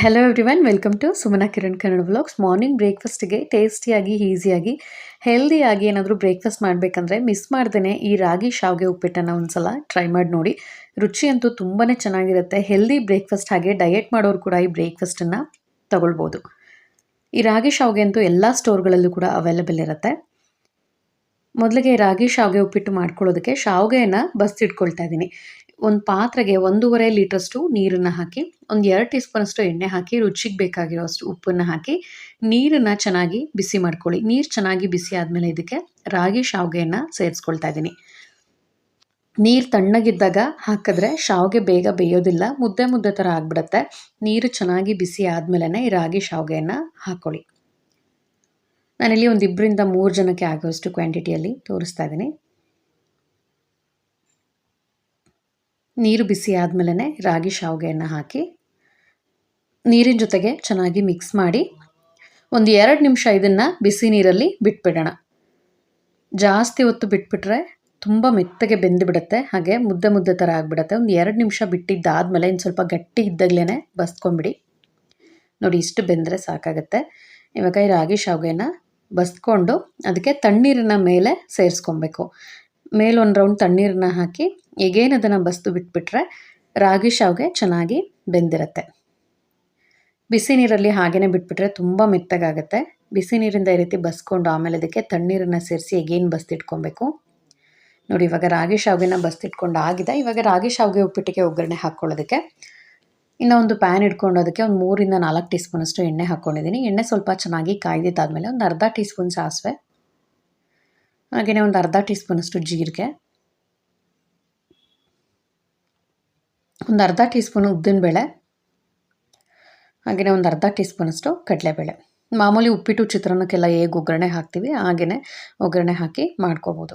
Hello everyone welcome to Sumana Kiran Kannada blogs morning ಬ್ರೇಕ್ಫಾಸ್ಟ್ಗೆ ಟೇಸ್ಟಿಯಾಗಿ ಈಸಿಯಾಗಿ ಹೆಲ್ದಿಯಾಗಿ ಏನಾದರೂ ಬ್ರೇಕ್ಫಾಸ್ಟ್ ಮಾಡಬೇಕಂದ್ರೆ ಮಿಸ್ ಮಾಡ್ದೇ ಈ ರಾಗಿ ಶಾವಿಗೆ ಉಪ್ಪಿಟ್ಟನ್ನು ಒಂದ್ಸಲ ಟ್ರೈ ಮಾಡಿ ನೋಡಿ. ರುಚಿ ಅಂತೂ ತುಂಬಾ ಚೆನ್ನಾಗಿರುತ್ತೆ. ಹೆಲ್ದಿ ಬ್ರೇಕ್ಫಾಸ್ಟ್ ಹಾಗೆ ಡಯೆಟ್ ಮಾಡೋರು ಕೂಡ ಈ ಬ್ರೇಕ್ಫಾಸ್ಟನ್ನು ತಗೊಳ್ಬೋದು. ಈ ರಾಗಿ ಶಾವಿಗೆ ಅಂತೂ ಎಲ್ಲ ಸ್ಟೋರ್ಗಳಲ್ಲೂ ಕೂಡ ಅವೈಲೇಬಲ್ ಇರುತ್ತೆ. ಮೊದಲಿಗೆ ರಾಗಿ ಶಾವಿಗೆ ಉಪ್ಪಿಟ್ಟು ಮಾಡ್ಕೊಳ್ಳೋದಕ್ಕೆ ಶಾವಿಗೆಯನ್ನು ಬಸ್ತಿಟ್ಕೊಳ್ತಾ ಇದ್ದೀನಿ. ಒಂದು ಪಾತ್ರೆಗೆ ಒಂದೂವರೆ ಲೀಟ್ರಷ್ಟು ನೀರನ್ನು ಹಾಕಿ, ಒಂದು ಎರಡು ಟೀ ಸ್ಪೂನಷ್ಟು ಎಣ್ಣೆ ಹಾಕಿ, ರುಚಿಗೆ ಬೇಕಾಗಿರೋಷ್ಟು ಉಪ್ಪನ್ನು ಹಾಕಿ, ನೀರನ್ನು ಚೆನ್ನಾಗಿ ಬಿಸಿ ಮಾಡ್ಕೊಳ್ಳಿ. ನೀರು ಚೆನ್ನಾಗಿ ಬಿಸಿ ಆದಮೇಲೆ ಇದಕ್ಕೆ ರಾಗಿ ಶಾವಿಗೆಯನ್ನು ಸೇರಿಸ್ಕೊಳ್ತಾ ಇದ್ದೀನಿ ನೀರು ತಣ್ಣಗಿದ್ದಾಗ ಹಾಕಿದ್ರೆ ಶಾವಿಗೆ ಬೇಗ ಬೇಯೋದಿಲ್ಲ, ಮುದ್ದೆ ಮುದ್ದೆ ಥರ ಆಗಿಬಿಡುತ್ತೆ. ನೀರು ಚೆನ್ನಾಗಿ ಬಿಸಿ ಆದಮೇಲೆ ಈ ರಾಗಿ ಶಾವಿಗೆಯನ್ನು ಹಾಕ್ಕೊಳ್ಳಿ ನಾನಿಲ್ಲಿ ಒಂದು ಇಬ್ಬರಿಂದ ಮೂರು ಜನಕ್ಕೆ ಆಗೋಷ್ಟು ಕ್ವಾಂಟಿಟಿಯಲ್ಲಿ ತೋರಿಸ್ತಾ ಇದ್ದೀನಿ ನೀರು ಬಿಸಿ ಆದಮೇಲೆ ರಾಗಿ ಶಾವಿಗೆಯನ್ನು ಹಾಕಿ, ನೀರಿನ ಜೊತೆಗೆ ಚೆನ್ನಾಗಿ ಮಿಕ್ಸ್ ಮಾಡಿ ಒಂದು ಎರಡು ನಿಮಿಷ ಇದನ್ನು ಬಿಸಿ ನೀರಲ್ಲಿ ಬಿಟ್ಬಿಡೋಣ. ಜಾಸ್ತಿ ಹೊತ್ತು ಬಿಟ್ಬಿಟ್ರೆ ತುಂಬ ಮೆತ್ತಗೆ ಬೆಂದುಬಿಡುತ್ತೆ ಹಾಗೆ ಮುದ್ದೆ ಮುದ್ದೆ ಥರ ಆಗಿಬಿಡುತ್ತೆ. ಒಂದು ಎರಡು ನಿಮಿಷ ಬಿಟ್ಟಿದ್ದಾದಮೇಲೆ ಇನ್ನು ಸ್ವಲ್ಪ ಗಟ್ಟಿ ಇದ್ದಾಗಲೇ ಬಸ್ಕೊಂಬಿಡಿ. ನೋಡಿ ಇಷ್ಟು ಬೆಂದರೆ ಸಾಕಾಗುತ್ತೆ. ಇವಾಗ ಈ ರಾಗಿ ಶಾವಿಗೆನ ಬಸ್ಕೊಂಡು ಅದಕ್ಕೆ ತಣ್ಣೀರಿನ ಮೇಲೆ ಸೇರಿಸ್ಕೊಬೇಕು. ಮೇಲೊಂದು ರೌಂಡ್ ತಣ್ಣೀರನ್ನ ಹಾಕಿ ಈಗೇನು ಅದನ್ನು ಬಸ್ದು ಬಿಟ್ಬಿಟ್ರೆ ರಾಗಿ ಶಾವಿಗೆ ಚೆನ್ನಾಗಿ ಬೆಂದಿರುತ್ತೆ. ಬಿಸಿ ನೀರಲ್ಲಿ ಹಾಗೇ ಬಿಟ್ಬಿಟ್ರೆ ತುಂಬ ಮೆತ್ತಗಾಗುತ್ತೆ. ಬಿಸಿ ನೀರಿಂದ ಈ ರೀತಿ ಬಸ್ಕೊಂಡು ಆಮೇಲೆ ಅದಕ್ಕೆ ತಣ್ಣೀರನ್ನು ಸೇರಿಸಿ ಎಗೇನ್ ಬಸ್ತಿಟ್ಕೊಬೇಕು ನೋಡಿ, ಇವಾಗ ರಾಗಿ ಶಾವಿಗೆನ ಬಸ್ತಿಟ್ಕೊಂಡು ಆಗಿದೆ. ಇವಾಗ ರಾಗಿ ಶಾವಿಗೆ ಉಪ್ಪಿಟ್ಟಿಗೆ ಒಗ್ಗರಣೆ ಹಾಕ್ಕೊಳ್ಳೋದಕ್ಕೆ ಇನ್ನು ಒಂದು ಪ್ಯಾನ್ ಇಟ್ಕೊಂಡು ಅದಕ್ಕೆ ಒಂದು ಮೂರಿಂದ ನಾಲ್ಕು ಟೀ ಸ್ಪೂನಷ್ಟು ಎಣ್ಣೆ ಹಾಕ್ಕೊಂಡಿದ್ದೀನಿ. ಎಣ್ಣೆ ಸ್ವಲ್ಪ ಚೆನ್ನಾಗಿ ಕಾಯ್ದಿದ್ದಾದಮೇಲೆ ಒಂದು ಅರ್ಧ ಟೀ ಸ್ಪೂನ್ ಸಾಸಿವೆ ಹಾಗೆಯೇ ಒಂದು ಅರ್ಧ ಟೀ ಸ್ಪೂನಷ್ಟು ಜೀರಿಗೆ ಒಂದು ಅರ್ಧ ಟೀ ಉದ್ದಿನ ಉದ್ದಿನಬೇಳೆ ಹಾಗೆಯೇ ಒಂದು ಅರ್ಧ ಟೀ ಸ್ಪೂನಷ್ಟು ಕಡಲೆಬೇಳೆ. ಮಾಮೂಲಿ ಉಪ್ಪಿಟ್ಟು, ಚಿತ್ರಾನ್ನಕ್ಕೆಲ್ಲ ಹೇಗೆ ಒಗ್ಗರಣೆ ಹಾಕ್ತೀವಿ ಹಾಗೆಯೇ ಒಗ್ಗರಣೆ ಹಾಕಿ ಮಾಡ್ಕೋಬೋದು.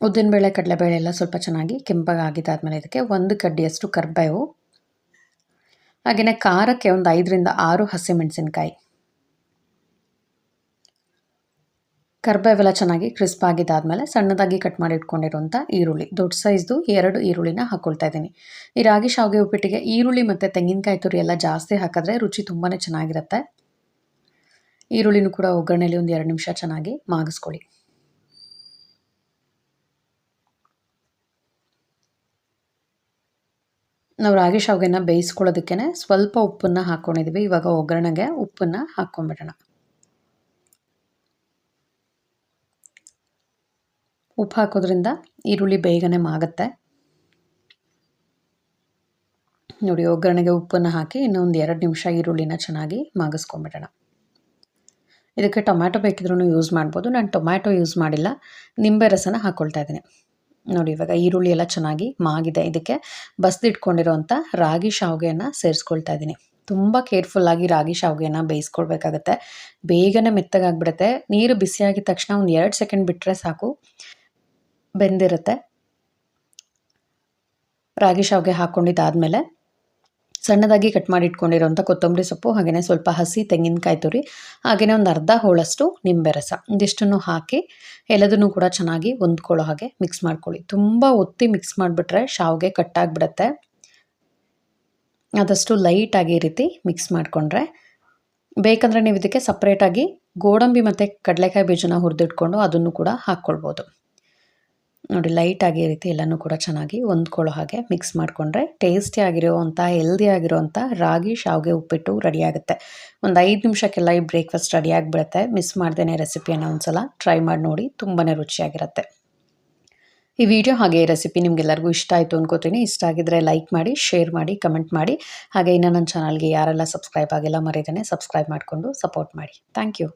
ಉದ್ದಿನಬೇಳೆ ಕಡಲೆಬೇಳೆ ಎಲ್ಲ ಸ್ವಲ್ಪ ಚೆನ್ನಾಗಿ ಕೆಂಪಾಗಿ ಆಗಿದ್ದಾದಮೇಲೆ ಇದಕ್ಕೆ ಒಂದು ಕಡ್ಡಿಯಷ್ಟು ಕರ್ಬೇವು ಹಾಗೆಯೇ ಖಾರಕ್ಕೆ ಒಂದು ಐದರಿಂದ ಆರು ಹಸಿಮೆಣಸಿನ್ಕಾಯಿ. ಕರ್ಬೇವೆಲ್ಲ ಚೆನ್ನಾಗಿ ಕ್ರಿಸ್ಪ್ ಆಗಿದ್ದಾದಮೇಲೆ ಸಣ್ಣದಾಗಿ ಕಟ್ ಮಾಡಿ ಇಟ್ಕೊಂಡಿರುವಂಥ ಈರುಳ್ಳಿ. ದೊಡ್ಡ ಸೈಜ್ದು ಎರಡು ಈರುಳ್ಳಿನ ಹಾಕ್ಕೊಳ್ತಾ ಇದ್ದೀನಿ. ಈ ರಾಗಿ ಶಾವಿಗೆ ಉಪ್ಪಿಟ್ಟಿಗೆ ಈರುಳ್ಳಿ ಮತ್ತು ತೆಂಗಿನಕಾಯಿ ತುರಿ ಎಲ್ಲ ಜಾಸ್ತಿ ಹಾಕಿದ್ರೆ ರುಚಿ ತುಂಬಾ ಚೆನ್ನಾಗಿರುತ್ತೆ. ಈರುಳ್ಳಿನೂ ಕೂಡ ಒಗ್ಗರಣೆಯಲ್ಲಿ ಒಂದು ಎರಡು ನಿಮಿಷ ಚೆನ್ನಾಗಿ ಮಾಗಿಸ್ಕೊಳ್ಳಿ. ನಾವು ರಾಗಿ ಶಾವಿಗೆನ ಬೇಯಿಸ್ಕೊಳ್ಳೋದಕ್ಕೆ ಸ್ವಲ್ಪ ಉಪ್ಪನ್ನು ಹಾಕ್ಕೊಂಡಿದ್ದೀವಿ ಇವಾಗ ಒಗ್ಗರಣೆಗೆ ಉಪ್ಪನ್ನು ಹಾಕ್ಕೊಂಬಿಡೋಣ ಉಪ್ಪು ಹಾಕೋದ್ರಿಂದ ಈರುಳ್ಳಿ ಬೇಗನೆ ಮಾಗುತ್ತೆ. ನೋಡಿ, ಒಗ್ಗರಣೆಗೆ ಉಪ್ಪನ್ನು ಹಾಕಿ ಇನ್ನೊಂದು ಎರಡು ನಿಮಿಷ ಈರುಳ್ಳಿನ ಚೆನ್ನಾಗಿ ಮಾಗಿಸ್ಕೊಂಬಿಡೋಣ. ಇದಕ್ಕೆ ಟೊಮ್ಯಾಟೊ ಬೇಕಿದ್ರೂ ಯೂಸ್ ಮಾಡ್ಬೋದು. ನಾನು ಟೊಮ್ಯಾಟೊ ಯೂಸ್ ಮಾಡಿಲ್ಲ. ನಿಂಬೆ ರಸನ ಹಾಕ್ಕೊಳ್ತಾ ಇದ್ದೀನಿ. ನೋಡಿ, ಇವಾಗ ಈರುಳ್ಳಿ ಎಲ್ಲ ಚೆನ್ನಾಗಿ ಮಾಗಿದೆ. ಇದಕ್ಕೆ ಬಸ್ದಿಟ್ಕೊಂಡಿರೋಂಥ ರಾಗಿ ಶಾವಿಗೆಯನ್ನು ಸೇರಿಸ್ಕೊಳ್ತಾ ಇದ್ದೀನಿ. ತುಂಬ ಕೇರ್ಫುಲ್ಲಾಗಿ ರಾಗಿ ಶಾವಿಗೆನ ಬೇಯಿಸ್ಕೊಳ್ಬೇಕಾಗತ್ತೆ. ಬೇಗನೆ ಮೆತ್ತಗಾಗ್ಬಿಡುತ್ತೆ. ನೀರು ಬಿಸಿಯಾಗಿದ ತಕ್ಷಣ ಒಂದು ಎರಡು ಸೆಕೆಂಡ್ ಬಿಟ್ಟರೆ ಸಾಕು. ಬೆಂದಿರುತ್ತೆ. ರಾಗಿ ಶಾವಿಗೆ ಹಾಕ್ಕೊಂಡಿದ್ದಾದಮೇಲೆ ಸಣ್ಣದಾಗಿ ಕಟ್ ಮಾಡಿ ಇಟ್ಕೊಂಡಿರೋಂಥ ಕೊತ್ತಂಬರಿ ಸೊಪ್ಪು ಹಾಗೆಯೇ ಸ್ವಲ್ಪ ಹಸಿ ತೆಂಗಿನಕಾಯಿ ತುರಿ ಹಾಗೆಯೇ ಒಂದು ಅರ್ಧ ಹೋಳಷ್ಟು ನಿಂಬೆ ರಸ. ಇದಿಷ್ಟನ್ನು ಹಾಕಿ ಎಲ್ಲದನ್ನು ಕೂಡ ಚೆನ್ನಾಗಿ ಹೊಂದ್ಕೊಳ್ಳೋ ಹಾಗೆ ಮಿಕ್ಸ್ ಮಾಡ್ಕೊಳ್ಳಿ. ತುಂಬ ಒತ್ತಿ ಮಿಕ್ಸ್ ಮಾಡಿಬಿಟ್ರೆ ಶಾವಿಗೆ ಕಟ್ಟಾಗಿಬಿಡತ್ತೆ ಆದಷ್ಟು ಲೈಟಾಗಿ ಈ ರೀತಿ ಮಿಕ್ಸ್ ಮಾಡಿಕೊಂಡ್ರೆ ಬೇಕಂದರೆ ನೀವು ಇದಕ್ಕೆ ಸಪ್ರೇಟಾಗಿ ಗೋಡಂಬಿ ಮತ್ತು ಕಡಲೆಕಾಯಿ ಬೀಜನ ಹುರಿದಿಟ್ಕೊಂಡು ಅದನ್ನು ಕೂಡ ಹಾಕ್ಕೊಳ್ಬೋದು. ನೋಡಿ ಲೈಟಾಗಿ ಈ ರೀತಿ ಎಲ್ಲನೂ ಕೂಡ ಚೆನ್ನಾಗಿ ಹೊಂದ್ಕೊಳ್ಳೋ ಹಾಗೆ ಮಿಕ್ಸ್ ಮಾಡಿಕೊಂಡ್ರೆ ಟೇಸ್ಟಿ ಆಗಿರೋವಂಥ ಹೆಲ್ದಿ ಆಗಿರೋವಂಥ ರಾಗಿ, ಶಾವಿಗೆ ಉಪ್ಪಿಟ್ಟು ರೆಡಿ ಆಗುತ್ತೆ. ಒಂದು ಐದು ನಿಮಿಷಕ್ಕೆಲ್ಲ ಈ ಬ್ರೇಕ್ಫಾಸ್ಟ್ ರೆಡಿ ಆಗಿಬಿಡುತ್ತೆ. ಮಿಸ್ ಮಾಡ್ದೇ ರೆಸಿಪಿಯನ್ನು ಒಂದು ಸಲ ಟ್ರೈ ಮಾಡಿ ನೋಡಿ ತುಂಬಾ ರುಚಿಯಾಗಿರುತ್ತೆ. ಈ ವಿಡಿಯೋ ಹಾಗೆ ಈ ರೆಸಿಪಿ ನಿಮಗೆಲ್ಲರಿಗೂ ಇಷ್ಟ ಆಯಿತು ಅನ್ಕೋತೀನಿ. ಇಷ್ಟ ಆಗಿದ್ರೆ ಲೈಕ್ ಮಾಡಿ ಶೇರ್ ಮಾಡಿ ಕಮೆಂಟ್ ಮಾಡಿ. ಹಾಗೆ ಇನ್ನು ನನ್ನ ಚಾನಲ್ಗೆ ಯಾರೆಲ್ಲ ಸಬ್ಸ್ಕ್ರೈಬ್ ಆಗಿಲ್ಲ ಮರೀದೇನೆ ಸಬ್ಸ್ಕ್ರೈಬ್ ಮಾಡಿಕೊಂಡು ಸಪೋರ್ಟ್ ಮಾಡಿ. Thank you